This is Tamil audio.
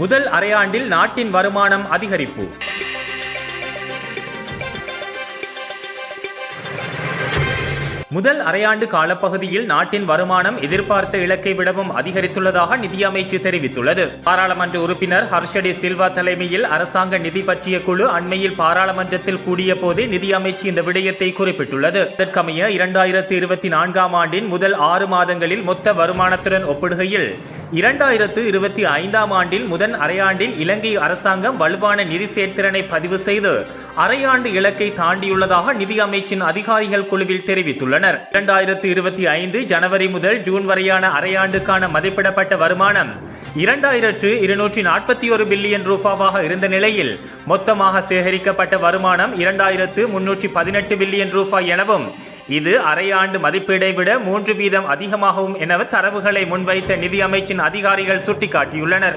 முதல் அரையாண்டில் நாட்டின் வருமானம் அதிகரிப்பு. முதல் அரையாண்டு காலப்பகுதியில் நாட்டின் வருமானம் எதிர்பார்த்த இலக்கை விடவும் அதிகரித்துள்ளதாக நிதியமைச்சு தெரிவித்துள்ளது. பாராளுமன்ற உறுப்பினர் ஹர்ஷடி சில்வா தலைமையில் அரசாங்க நிதி பற்றிய குழு அண்மையில் பாராளுமன்றத்தில் கூடிய போது நிதியமைச்சு இந்த விடயத்தை குறிப்பிட்டுள்ளது. இதற்கமைய இரண்டாயிரத்தி இருபத்தி நான்காம் ஆண்டின் முதல் ஆறு மாதங்களில் மொத்த வருமானத்துடன் ஒப்பிடுகையில் இரண்டாயிரத்து இருபத்தி ஐந்தாம் ஆண்டில் முதன் அரையாண்டில் இலங்கை அரசாங்கம் வலுவான நிதி சேர்த்திறனை பதிவு செய்து அரையாண்டு இலக்கை தாண்டியுள்ளதாக நிதி அமைச்சின் அதிகாரிகள் குழுவில் தெரிவித்துள்ளனர். இரண்டாயிரத்து இருபத்தி ஐந்து ஜனவரி முதல் ஜூன் வரையான அரையாண்டுக்கான மதிப்பிடப்பட்ட வருமானம் இரண்டாயிரத்து இருநூற்றி நாற்பத்தி ஒரு பில்லியன் ரூபாவாக இருந்த நிலையில் மொத்தமாக சேகரிக்கப்பட்ட வருமானம் இரண்டாயிரத்து முன்னூற்றி பதினெட்டு பில்லியன் ரூபாய் எனவும் இது அரையாண்டு மதிப்பீடை விட மூன்று வீதம் அதிகமாகவும் என தரவுகளை முன்வைத்த நிதி அமைச்சின் அதிகாரிகள் சுட்டிக்காட்டியுள்ளனர்.